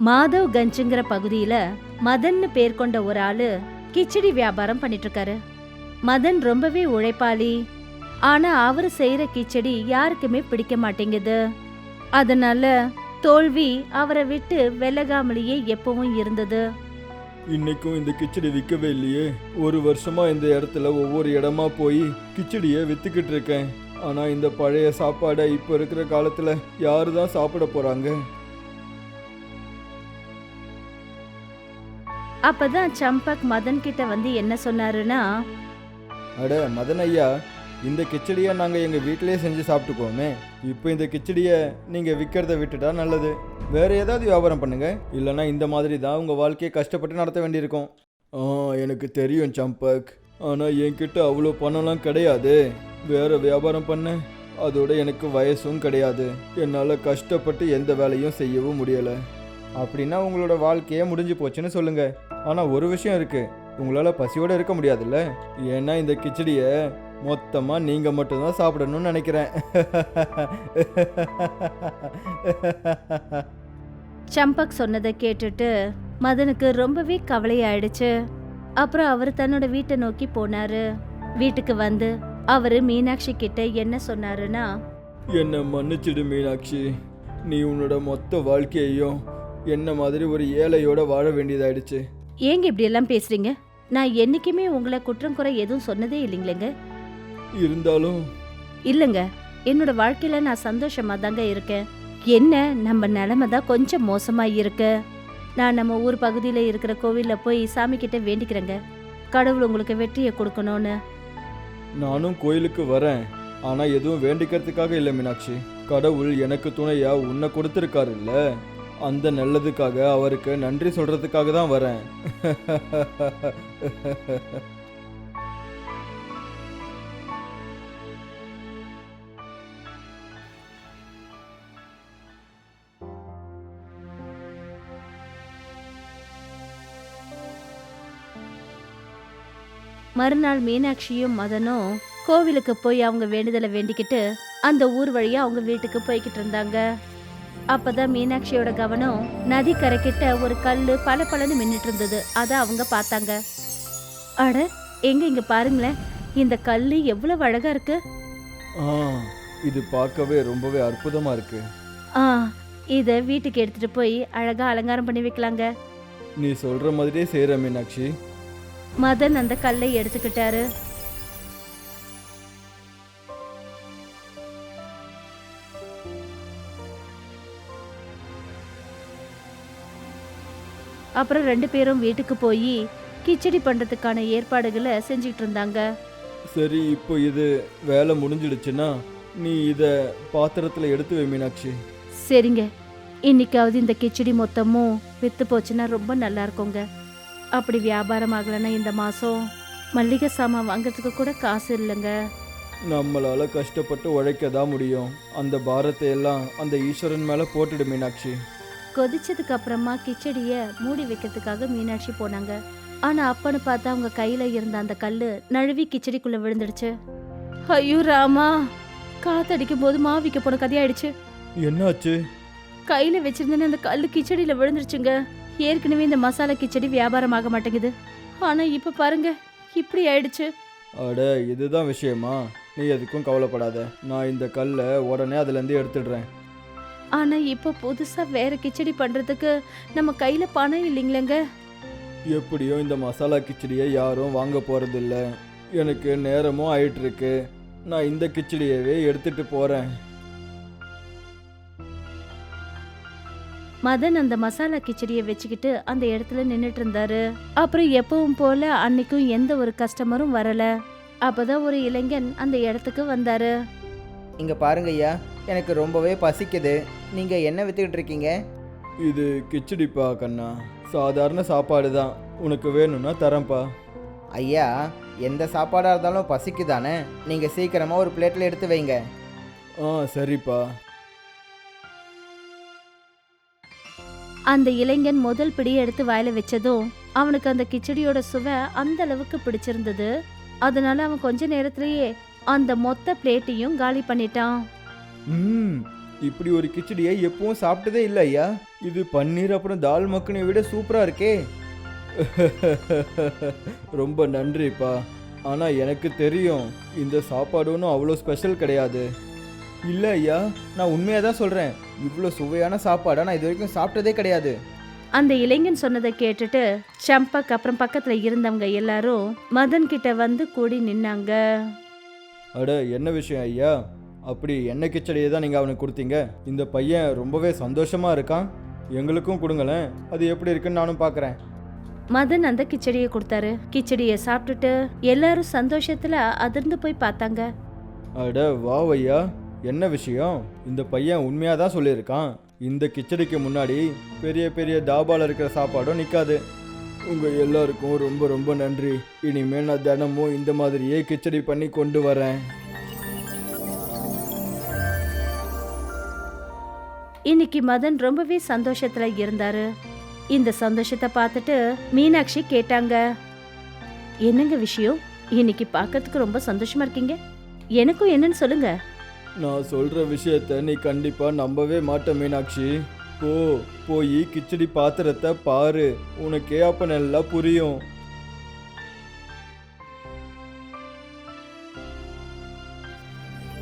மாதவ் கஞ்சுங்கிற பகுதியில மதன்னு பேர் கொண்ட ஒரு ஆளு கிச்சடி வியாபாரம் பண்ணிட்டு இருக்காரு மதன் ரொம்பவே உழைப்பாளி. ஆனா அவரு செய்யற கிச்சடி யாருக்குமே பிடிக்க மாட்டேங்குது. அதனால தோல்வி அவரை விட்டு விலகாமலேயே எப்பவும் இருந்தது. இன்னைக்கும் இந்த கிச்சடி விற்கவே இல்லையே. ஒரு வருஷமா இந்த இடத்துல ஒவ்வொரு இடமா போய் கிச்சடியை வித்துக்கிட்டு இருக்கேன். ஆனா இந்த பழைய சாப்பாடை இப்போ இருக்கிற காலத்துல யாரு தான் சாப்பிட போறாங்க? அப்பதான் சம்பக் மதன் கிட்ட வந்து என்ன சொன்னாருன்னா அட மதன் ஐயா இந்த கிச்சடியை நாங்கள் எங்கள் வீட்டிலேயே செஞ்சு சாப்பிட்டுக்குவோமே. இப்போ இந்த கிச்சடியை நீங்கள் விற்கிறத விட்டுட்டா நல்லது. வேற ஏதாவது வியாபாரம் பண்ணுங்க. இல்லைன்னா இந்த மாதிரி தான் உங்கள் வாழ்க்கையை கஷ்டப்பட்டு நடத்த வேண்டியிருக்கும். ஆ எனக்கு தெரியும் சம்பக். ஆனால் என்கிட்ட அவ்வளோ பணம்லாம் கிடையாது. வேற வியாபாரம் பண்ண. அதோட எனக்கு வயசும் கிடையாது. என்னால் கஷ்டப்பட்டு எந்த வேலையும் செய்யவும் முடியலை. அப்படின்னா உங்களோட வாழ்க்கையே முடிஞ்சு போச்சுன்னு சொல்லுங்க. ஆனால் ஒரு விஷயம் இருக்கு. உங்களால் பசியோட இருக்க முடியாதுல்ல? ஏன்னா இந்த கிச்சடியை மொத்தமாக நீங்கள் மட்டும்தான் சாப்பிடணும்னு நினைக்கிறேன். சம்பக் சொன்னதை கேட்டுட்டு மதனுக்கு ரொம்பவே கவலையாயிடுச்சு. அப்புறம் அவர் தன்னோட வீட்டை நோக்கி போனாரு. வீட்டுக்கு வந்து அவரு மீனாட்சி கிட்ட என்ன சொன்னாருன்னா என்னை மன்னிச்சிடு மீனாட்சி. நீ உன்னோட மொத்த வாழ்க்கையையும் என்ன மாதிரி ஒரு ஏழையோட வாழ வேண்டியதாயிடுச்சு. ஏங்க இப்படி எல்லாம் பேசுறீங்க? நான் என்னைக்குமே உங்களை குற்றம் குறை எதுவும் சொன்னதே இல்லைங்களேங்க. இருந்தாலும் இல்லைங்க. என்னோட வாழ்க்கையில நான் சந்தோஷமா தாங்க இருக்கேன். என்ன? நம்ம நிலைமை தான் கொஞ்சம் மோசமா இருக்கு. நான் நம்ம ஊர் பகுதியில இருக்கிற கோவில்ல போய் சாமி கிட்ட வேண்டிக்கிறேங்க. கடவுள் உங்களுக்கு வெற்றியை கொடுக்கணும்னு. நானும் கோயிலுக்கு வரேன். ஆனால் எதுவும் வேண்டிக்கிறதுக்காக இல்லை மீனாட்சி. கடவுள் எனக்கு துணையா உன்னை கொடுத்துருக்காருல்ல. அந்த நல்லதுக்காக அவருக்கு நன்றி சொல்றதுக்காக தான் வரேன். மறுநாள் மீனாட்சியும் மதனும் கோவிலுக்கு போய் அவங்க வேண்டுதலை வேண்டிக்கிட்டு அந்த ஊர் வழியா அவங்க வீட்டுக்கு போய்கிட்டு இருந்தாங்க. அப்பதான் மீனாட்சியோட கவனம் நதி கரைக்கிட்ட ஒரு கல்லு பல பலன்னு மின்னுட்டு இருந்தது. அத அவங்க பார்த்தாங்க. அட எங்க இங்க பாருங்களேன். இந்த கல்லு எவ்வளவு அழகா இருக்கு. ஆ இது பார்க்கவே ரொம்பவே அற்புதமா இருக்கு. ஆ இத வீட்டுக்கு எடுத்துட்டு போய் அழகா அலங்காரம் பண்ணி வைக்கலாங்க. நீ சொல்ற மாதிரியே செய்யற மீனாட்சி. மதன் அந்த கல்லை எடுத்துக்கிட்டாரு. அப்புறம் ரெண்டு பேரும் வீட்டுக்கு போய் கிச்சடி பண்றதுக்கான ஏற்பாடுகளை செஞ்சுக்கிட்டு இருந்தாங்க. சரி இப்போ இது வேலை முடிஞ்சிடுச்சுன்னா நீ இதை பாத்திரத்தில் எடுத்து வை மீனாட்சி. சரிங்க. இன்னைக்காவது இந்த கிச்சடி மொத்தமும் வித்து போச்சுன்னா ரொம்ப நல்லா இருக்குங்க. அப்படி வியாபாரம் ஆகலைன்னா இந்த மாசம் மல்லிகை சாமான் வாங்குறதுக்கு கூட காசு இல்லைங்க. நம்மளால கஷ்டப்பட்டு உழைக்க தான் முடியும். அந்த பாரத்தை எல்லாம் அந்த ஈஸ்வரன் மேலே போட்டுடு மீனாட்சி. கொதிச்சதுக்கு அப்புறமா கிச்சடிய மூடி வைக்கிறதுக்காக மீனாட்சி போனாங்க. ஆனா அப்பன்னு பார்த்தா அவங்க கையில இருந்த அந்த கல்லு நழுவி கிச்சடிக்குள்ள விழுந்துடுச்சு. ஐயோ ராமா காத்தடிக்கும் போது மாவிக்க போன கதையாயிடுச்சு. என்னாச்சு? கையில வச்சிருந்தேன்னு அந்த கல்லு கிச்சடியில விழுந்துருச்சுங்க ஏற்கனவே இந்த மசாலா கிச்சடி வியாபாரம் ஆக மாட்டேங்குது. ஆனா இப்ப பாருங்க இப்படி ஆயிடுச்சு. அட இதுதான் விஷயமா? நீ எதுக்கும் கவலைப்படாத. நான் இந்த கல்லை உடனே அதுலேருந்து எடுத்துடுறேன். ஆனா இப்ப புதுசா வேற கிச்சடி பண்றதுக்கு நம்ம கையில பணம் இல்லைங்களேங்க. எப்படியோ இந்த மசாலா கிச்சடியை யாரும் வாங்க போகிறதில்ல எனக்கு நேரமும் ஆயிட்டு இருக்கு நான் இந்த கிச்சடியவே எடுத்துட்டு போகிறேன் மதன் அந்த மசாலா கிச்சடியை வச்சுக்கிட்டு அந்த இடத்துல நின்னுட்டு இருந்தாரு. அப்புறம் எப்பவும் போல அன்னைக்கும் எந்த ஒரு கஸ்டமரும் வரல. அப்பதான் ஒரு இளைஞன் அந்த இடத்துக்கு வந்தாரு. இங்க பாருங்க ஐயா எனக்கு ரொம்பவே பசிக்குது. நீங்க என்ன வித்துக்கிட்டு இருக்கீங்க? இது கிச்சடிப்பா கண்ணா. சாதாரண சாப்பாடு தான் உனக்கு வேணும்னா தரேன்ப்பா. ஐயா எந்த சாப்பாடா இருந்தாலும் பசிக்குதானே? நீங்க சீக்கிரமா ஒரு பிளேட்ல எடுத்து வைங்க. ஆ சரிப்பா. அந்த இளைஞன் முதல் பிடி எடுத்து வாயில வச்சதும் அவனுக்கு அந்த கிச்சடியோட சுவை அந்த அளவுக்கு பிடிச்சிருந்தது. அதனால அவன் கொஞ்ச நேரத்திலேயே அந்த மொத்த பிளேட்டையும் காலி பண்ணிட்டான். ம் இப்படி ஒரு கிச்சடியை எப்பவும் சாப்பிட்டதே இல்லை ஐயா. இது பன்னீர் அப்புறம் தால் மக்குனை விட சூப்பராக இருக்கே. ரொம்ப நன்றிப்பா. ஆனால் எனக்கு தெரியும் இந்த சாப்பாடு ஒன்றும் அவ்வளோ ஸ்பெஷல் கிடையாது. இல்லை ஐயா நான் உண்மையாக தான் சொல்கிறேன் இவ்வளோ சுவையான சாப்பாடை நான் இது வரைக்கும் சாப்பிட்டதே கிடையாது. அந்த இளைஞன் சொன்னதை கேட்டுட்டு சம்பக் அப்புறம் பக்கத்துல இருந்தவங்க எல்லாரும் மதன் கிட்ட வந்து கூடி நின்னாங்க. அட என்ன விஷயம் ஐயா? அப்படி என்ன கிச்சடியை தான் நீங்கள் அவனுக்கு கொடுத்தீங்க? இந்த பையன் ரொம்பவே சந்தோஷமாக இருக்கான். எங்களுக்கும் கொடுங்களேன். அது எப்படி இருக்குன்னு நானும் பார்க்குறேன் மதன் அந்த கிச்சடியை கொடுத்தாரு. கிச்சடியை சாப்பிட்டுட்டு எல்லாரும் சந்தோஷத்துல அதிர்ந்து போய் பார்த்தாங்க. அட வாவ் ஐயா. என்ன விஷயம்? இந்த பையன் உண்மையாக தான் சொல்லியிருக்கான். இந்த கிச்சடிக்கு முன்னாடி பெரிய பெரிய தாபால இருக்கிற சாப்பாடும் நிற்காது உங்கள் எல்லாருக்கும் ரொம்ப ரொம்ப நன்றி. இனிமேல் நான் தினமும் இந்த மாதிரியே கிச்சடி பண்ணி கொண்டு வரேன். இன்னைக்கு மதன் ரொம்பவே சந்தோஷத்துல இருந்தாரு. இந்த சந்தோஷத்தை பார்த்துட்டு மீனாட்சி கேட்டாங்க. என்னங்க விஷயம்? இன்னைக்கு பார்க்கறதுக்கு ரொம்ப சந்தோஷமா இருக்கீங்க? எனக்கும் என்னன்னு சொல்லுங்க. நான் சொல்கிற விஷயத்த நீ கண்டிப்பாக நம்பவே மாட்ட மீனாட்சி. போ போய் கிச்சடி பாத்திரத்தை பாரு. உனக்கே அப்போ நல்லா புரியும்.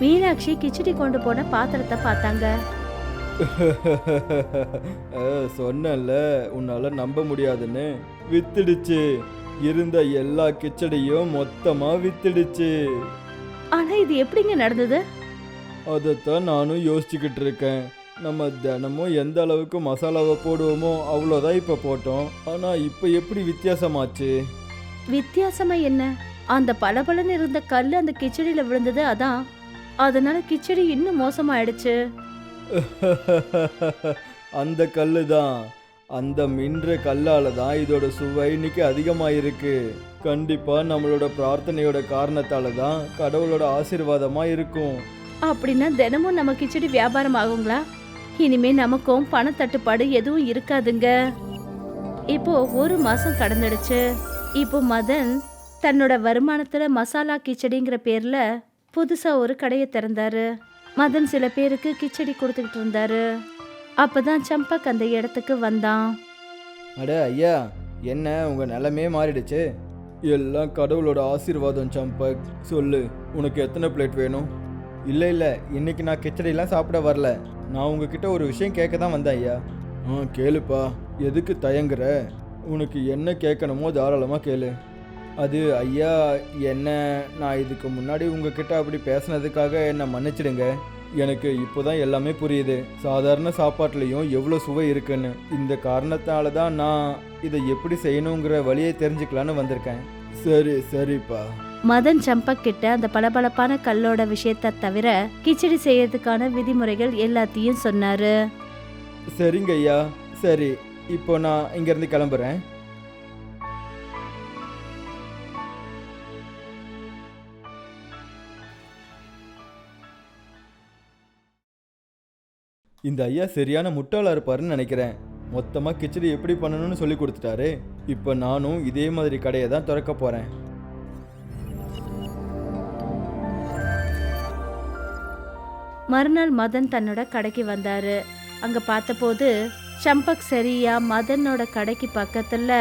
மீனாட்சி கிச்சடி கொண்டு போன பாத்திரத்தை பார்த்தாங்க. அஹ், சொன்னேன்ல உன்னால நம்ப முடியாதுன்னு. வித்துடுச்சு. இருந்த எல்லா கிச்சடியும் மொத்தமா வித்துடுச்சு. ஆனா இது எப்படிங்க நடந்தது? அதைத்தான் நானும் யோசிச்சுக்கிட்டு இருக்கேன். நம்ம தினமும் எந்த அளவுக்கு மசாலாவை போடுவோமோ அவ்வளோதான் இப்போ போட்டோம். ஆனால் இப்போ எப்படி வித்தியாசமாச்சு? வித்தியாசமா என்ன? அந்த பளபளன்னு இருந்த கல் அந்த கிச்சடியில விழுந்தது அதான். அதனால கிச்சடி இன்னும் மோசமாயிடுச்சு. அந்த கல்லு தான் அந்த மின்ற கல்லால தான் இதோட சுவை இன்னைக்கு அதிகமாயிருக்கு. கண்டிப்பா நம்மளோட பிரார்த்தனையோட காரணத்தால தான் கடவுளோட ஆசீர்வாதமா இருக்கும். அப்படின்னா தினமும் நம்ம கிச்சடி வியாபாரம் ஆகுங்களா? இனிமே நமக்கும் பணத்தட்டுப்பாடு எதுவும் இருக்காதுங்க. இப்போ ஒரு மாசம் கடந்துடுச்சு. இப்போ மதன் தன்னோட வருமானத்துல மசாலா கிச்சடிங்கிற பேர்ல புதுசா ஒரு கடையை திறந்தாரு. மதன் சில பேருக்கு கிச்சடி கொடுத்துக்கிட்டு இருந்தாரு. அப்பதான் சம்பக் அந்த இடத்துக்கு வந்தான். அட ஐயா என்ன உங்கள் நிலமே மாறிடுச்சு? எல்லாம் கடவுளோட ஆசீர்வாதம் சம்பக். சொல்லு உனக்கு எத்தனை பிளேட் வேணும்? இல்லை இல்லை இன்னைக்கு நான் கிச்சடிலாம் சாப்பிட வரல. நான் உங்ககிட்ட ஒரு விஷயம் கேட்க தான் வந்தேன் ஐயா. ஆ கேளுப்பா. எதுக்கு தயங்குற? உனக்கு என்ன கேட்கணுமோ தாராளமாக கேளு. அது ஐயா என்ன? நான் இதுக்கு முன்னாடி உங்ககிட்ட அப்படி பேசுனதுக்காக என்னை மன்னிச்சிடுங்க. எனக்கு இப்போதான் எல்லாமே புரியுது. சாதாரண சாப்பாட்டுலேயும் எவ்வளோ சுவை இருக்குன்னு. இந்த காரணத்தால தான் நான் இதை எப்படி செய்யணுங்கிற வழியை தெரிஞ்சுக்கலான்னு வந்திருக்கேன். சரி சரிப்பா. மதன் சம்பக் கிட்ட அந்த பளபளப்பான கல்லோட விஷயத்த தவிர கிச்சடி செய்யறதுக்கான விதிமுறைகள் எல்லாத்தையும் சொன்னாரு. சரிங்க ஐயா. சரி இப்போ நான் இங்கேருந்து கிளம்புறேன். இந்த ஐயா சரியான முட்டாளா இருப்பாருன்னு நினைக்கிறேன். மொத்தமாக கிச்சடி எப்படி பண்ணணும்னு சொல்லி கொடுத்துட்டாரு. இப்போ நானும் இதே மாதிரி கடையை தான் திறக்க போகிறேன் மறுநாள் மதன் தன்னோட கடைக்கு வந்தார். அங்கே பார்த்தபோது சம்பக் சரியா மதனோட கடைக்கு பக்கத்தில்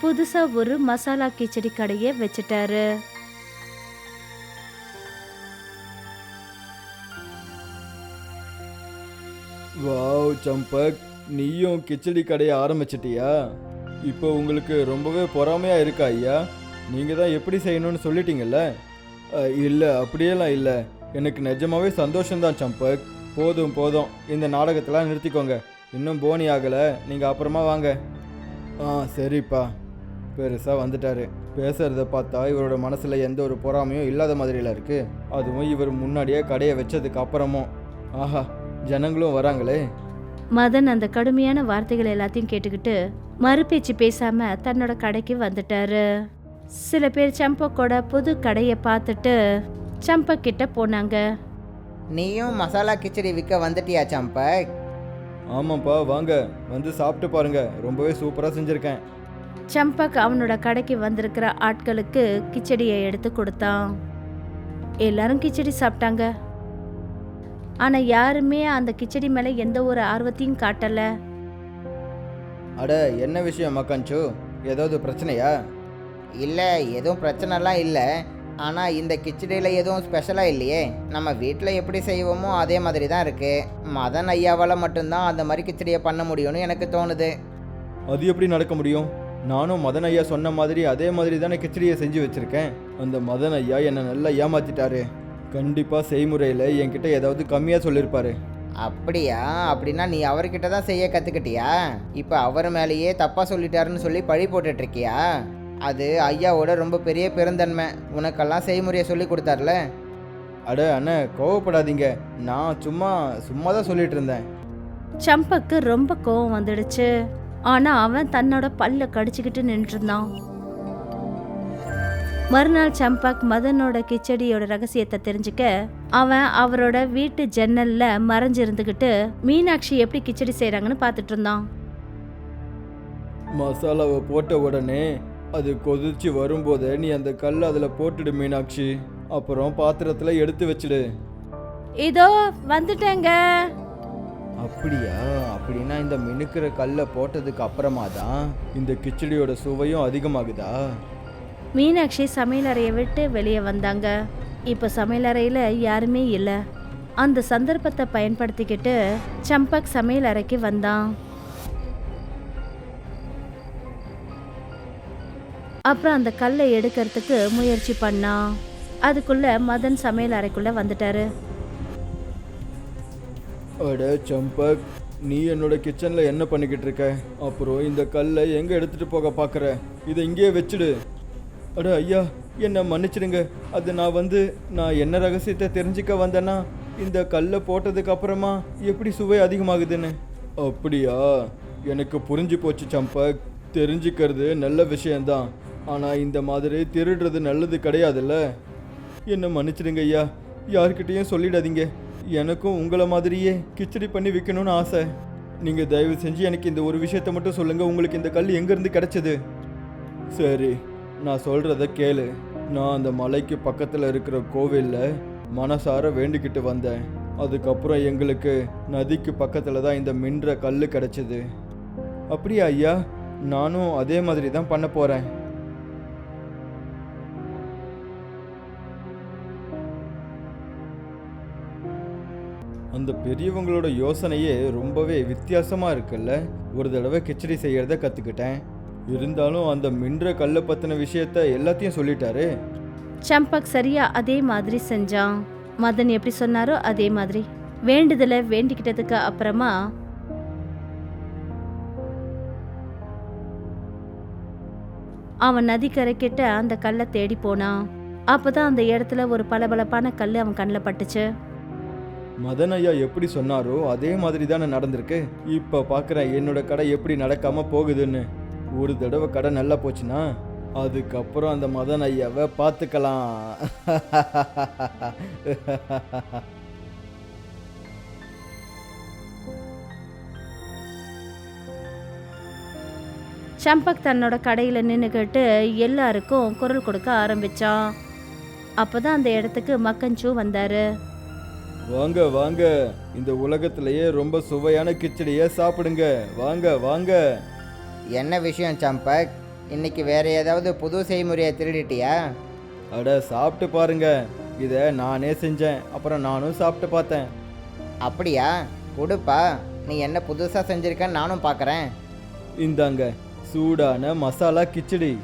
புதுசாக ஒரு மசாலா கிச்சடி கடையை வச்சுட்டாரு. வாவ் சம்பக் நீயும் கிச்சடி கடையை ஆரம்பிச்சிட்டியா? இப்போ உங்களுக்கு ரொம்பவே பொறாமையாக இருக்கா ஐயா? நீங்கள் தான் எப்படி செய்யணும்னு சொல்லிட்டீங்கல்ல? இல்லை அப்படியெல்லாம் இல்லை. எனக்கு நிஜமாவே சந்தோஷம்தான் சம்பக் போதும் போதும். இந்த நாடகத்தெல்லாம் நிறுத்திக்கோங்க. இன்னும் போனி ஆகலை. நீங்கள் அப்புறமா வாங்க. ஆ சரிப்பா. பெருசாக வந்துட்டாரு. பேசுகிறத பார்த்தா இவரோட மனசில் எந்த ஒரு பொறாமையும் இல்லாத மாதிரியில் இருக்குது அதுவும் இவர் முன்னாடியே கடையை வச்சதுக்கு அப்புறமும் ஆஹா ஜனங்களும் வராங்களே. மதன் அந்த கடுமையான வார்த்தைகள் எல்லாத்தையும் கேட்டுக்கிட்டு மறுபேச்சு பேசாம தன்னோட கடைக்கு வந்துட்டாரு. சில பேர் சம்பக்கோட புது கடையை பார்த்துட்டு சம்பக் கிட்ட போனாங்க. நீயும் மசாலா கிச்சடி விற்க வந்துட்டியா சம்பக் ஆமாப்பா வாங்க. வந்து சாப்பிட்டு பாருங்க. ரொம்பவே சூப்பராக செஞ்சுருக்கேன். சம்பக் அவனோட கடைக்கு வந்திருக்கிற ஆட்களுக்கு கிச்சடியை எடுத்து கொடுத்தான். எல்லாரும் கிச்சடி சாப்பிட்டாங்க. ஆனா யாருமே அந்த கிச்சடி மேல எந்த ஒரு ஆர்வத்தையும் காட்டல. அட என்ன விஷயம் மக்காஞ்சு? ஏதாவது பிரச்சனையா? இல்லை எதுவும் பிரச்சனைலாம் இல்லை. ஆனால் இந்த கிச்சடியில் எதுவும் ஸ்பெஷலாக இல்லையே. நம்ம வீட்டில் எப்படி செய்வோமோ அதே மாதிரி தான் இருக்குது மதன் ஐயாவால் மட்டும்தான் அந்த மாதிரி கிச்சடியை பண்ண முடியும்னு எனக்கு தோணுது. அது எப்படி நடக்க முடியும்? நானும் மதன் ஐயா சொன்ன மாதிரி அதே மாதிரி தானே கிச்சடியை செஞ்சு வச்சிருக்கேன். அந்த மதன் ஐயா என்னை நல்லா ஏமாத்திட்டாரு. கண்டிப்பாக செய்முறையில் என்கிட்ட ஏதாவது கம்மியாக சொல்லியிருப்பாரு அப்படியா? அப்படின்னா நீ அவர்கிட்ட தான் செய்ய கற்றுக்கிட்டியா இப்போ அவர் மேலேயே தப்பாக சொல்லிட்டாருன்னு சொல்லி பழி போட்டுட்ருக்கியா அது ஐயாவோட ரொம்ப பெரிய பெருந்தன்மை. உனக்கெல்லாம் செய்முறையை சொல்லி கொடுத்தார்ல? அட அண்ணே கோவப்படாதீங்க. நான் சும்மா சும்மா தான் சொல்லிட்டு இருந்தேன் சம்பக்கு ரொம்ப கோவம் வந்துடுச்சு. ஆனா அவன் தன்னோட பல்ல கடிச்சுக்கிட்டு நின்றுருந்தான் மறுநாள் சம்பக் மதனோட கிச்சடியோட ரகசியத்தை தெரிஞ்சுக்க அவன் அவரோட வீட்டு ஜன்னல்ல மறைஞ்சிருந்துகிட்டு மீனாட்சி எப்படி கிச்சடி செய்றாங்கன்னு பார்த்துட்டு இருந்தான். மசாலாவை போட்ட உடனே அது கொதிச்சு வரும்போதே நீ அந்த கல் அதில் போட்டுடு மீனாட்சி. அப்புறம் பாத்திரத்தில் எடுத்து வச்சிடு. இதோ வந்துட்டேங்க. அப்படியா? அப்படின்னா இந்த மினுக்கிற கல்லை போட்டதுக்கு அப்புறமா தான் இந்த கிச்சடியோட சுவையும் அதிகமாகுதா? மீனாட்சி சமையலறையை விட்டு வெளியே வந்தாங்க. இப்போ சமையலறையில் யாருமே இல்லை. அந்த சந்தர்ப்பத்தை பயன்படுத்திக்கிட்டு சம்பக் சமையலறைக்கு வந்தான். அப்புறம் அந்த கல்லை எடுக்கிறதுக்கு முயற்சி பண்ணான் அதுக்குள்ள மதன் சமையல் அறைக்குள்ள வந்துட்டாரு. அட சம்பக் நீ என்னோட கிச்சனில் என்ன பண்ணிக்கிட்டு இருக்க? அப்புறம் இந்த கல்லை எங்கே எடுத்துகிட்டு போக பார்க்குற இதை இங்கேயே வச்சுடு. அட ஐயா என்னை மன்னிச்சிடுங்க. அது நான் வந்து நான் என்ன ரகசியத்தை தெரிஞ்சுக்க வந்தேன்னா இந்த கல்லை போட்டதுக்கு அப்புறமா எப்படி சுவை அதிகமாகுதுன்னு. அப்படியா? எனக்கு புரிஞ்சு போச்சு சம்பக் தெரிஞ்சுக்கிறது நல்ல விஷயம்தான். ஆனால் இந்த மாதிரி திருடுறது நல்லது கிடையாதுல்ல? என்ன மன்னிச்சிடுங்க ஐயா. யார்கிட்டயும் சொல்லிடாதீங்க. எனக்கும் உங்களை மாதிரியே கிச்சடி பண்ணி விற்கணும்னு ஆசை. நீங்கள் தயவு செஞ்சு எனக்கு இந்த ஒரு விஷயத்தை மட்டும் சொல்லுங்கள் உங்களுக்கு இந்த கல் எங்கேருந்து கிடச்சிது? சரி நான் சொல்கிறத கேளு. நான் அந்த மலைக்கு பக்கத்தில் இருக்கிற கோவிலில் மனசார வேண்டிக்கிட்டு வந்தேன். அதுக்கப்புறம் எங்களுக்கு நதிக்கு பக்கத்தில் தான் இந்த மின்ற கல் கிடச்சிது. அப்படியா ஐயா? நானும் அதே மாதிரி தான் பண்ண போகிறேன் அந்த பெரியவங்களோட யோசனையே ரொம்பவே வித்தியாசமாக இருக்குல்ல? ஒரு தடவை கிச்சடி செய்யறத கற்றுக்கிட்டேன் இருந்தாலும் அந்த மின்ற கல்லை பற்றின விஷயத்த எல்லாத்தையும் சொல்லிட்டாரு. சம்பக் சரியா அதே மாதிரி செஞ்சான். மதன் எப்படி சொன்னாரோ அதே மாதிரி. வேண்டுதலை வேண்டிக்கிட்டதுக்கு அப்புறமா அவன் நதிக்கரைக்கிட்ட அந்த கல்லை தேடி போனான். அப்பதான் அந்த இடத்துல ஒரு பளபளப்பான கல் அவன் கண்ணில் பட்டுச்சு. மதன் ஐயா எப்படி சொன்னாரோ அதே மாதிரி தானே நடந்திருக்கு. இப்போ பார்க்குறேன் என்னோட கடை எப்படி நடக்காமல் போகுதுன்னு. ஒரு தடவை கடை நல்லா போச்சுன்னா அதுக்கப்புறம் அந்த மதன் ஐயாவை பார்த்துக்கலாம் சம்பக் தன்னோட கடையில் நின்றுக்கிட்டு எல்லாருக்கும் குரல் கொடுக்க ஆரம்பிச்சான். அப்பதான் அந்த இடத்துக்கு மக்கஞ்சூ வந்தாரு. வாங்க வாங்க. இந்த உலகத்திலேயே ரொம்ப சுவையான கிச்சடியை சாப்பிடுங்க. வாங்க வாங்க. என்ன விஷயம் சம்பக்? இன்னைக்கு வேற ஏதாவது புது செய்முறையை திருடிட்டியா? அட சாப்பிட்டு பாருங்க. இதை நானே செஞ்சேன். அப்புறம் நானும் சாப்பிட்டு பார்த்தேன். அப்படியா? கொடுப்பா. நீ என்ன புதுசாக செஞ்சிருக்கன்னு நானும் பார்க்குறேன் இந்தாங்க சூடான மசாலா கிச்சடி.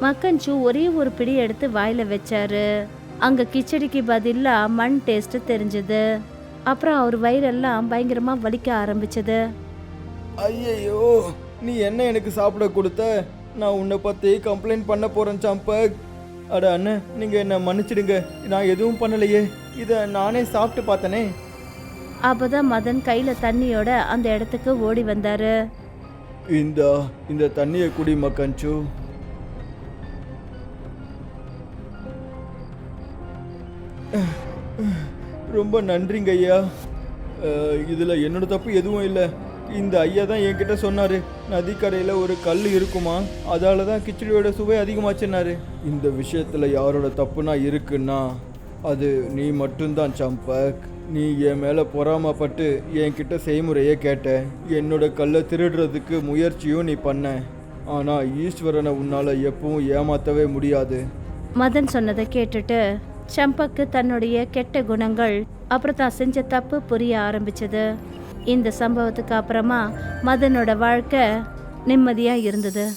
மக்கஞ்சு ஒரே ஒரு பிடி எடுத்து வாயில வச்சாரு. அங்க கிச்சடிக்கு பதிலா மண் டேஸ்ட் தெரிஞ்சது. அப்புறம் அவர் வயிறெல்லாம் பயங்கரமா வலிக்க ஆரம்பிச்சது. ஐயையோ நீ என்ன எனக்கு சாப்பிட கொடுத்த? நான் உன்னை பற்றி கம்ப்ளைண்ட் பண்ண போகிறேன் சம்பக். அட அண்ணன் நீங்கள் என்னை மன்னிச்சிடுங்க. நான் எதுவும் பண்ணலையே. இதை நானே சாப்பிட்டு பார்த்தனே. அப்பதான் மதன் கையில தண்ணியோட அந்த இடத்துக்கு ஓடி வந்தாரு. இந்த இந்த தண்ணியை குடி மக்கஞ்சு ரொம்ப நன்றிங்க ஐயா. இதில் என்னோட தப்பு எதுவும் இல்லை. இந்த ஐயா தான் என்கிட்ட சொன்னார். நதிக்கரையில் ஒரு கல் இருக்குமா? அதால தான் கிச்சடியோட சுவை அதிகமாச்சுன்னாரு. இந்த விஷயத்தில் யாரோட தப்புனா இருக்குன்னா அது நீ மட்டும்தான் சம்பக். நீ என் மேலே பொறாமப்பட்டு என்கிட்ட செய்முறையை கேட்ட. என்னோட கல்லை திருடுறதுக்கு முயற்சியும் நீ பண்ண. ஆனால் ஈஸ்வரனை உன்னால் எப்பவும் ஏமாற்றவே முடியாது. மதன் சொன்னதை கேட்டுட்டு சம்பக்கு தன்னுடைய கெட்ட குணங்கள். அப்புறம் தான் செஞ்ச தப்பு புரிய ஆரம்பிச்சது. இந்த சம்பவத்துக்கு அப்புறமா மதனோட வாழ்க்கை நிம்மதியாக இருந்தது.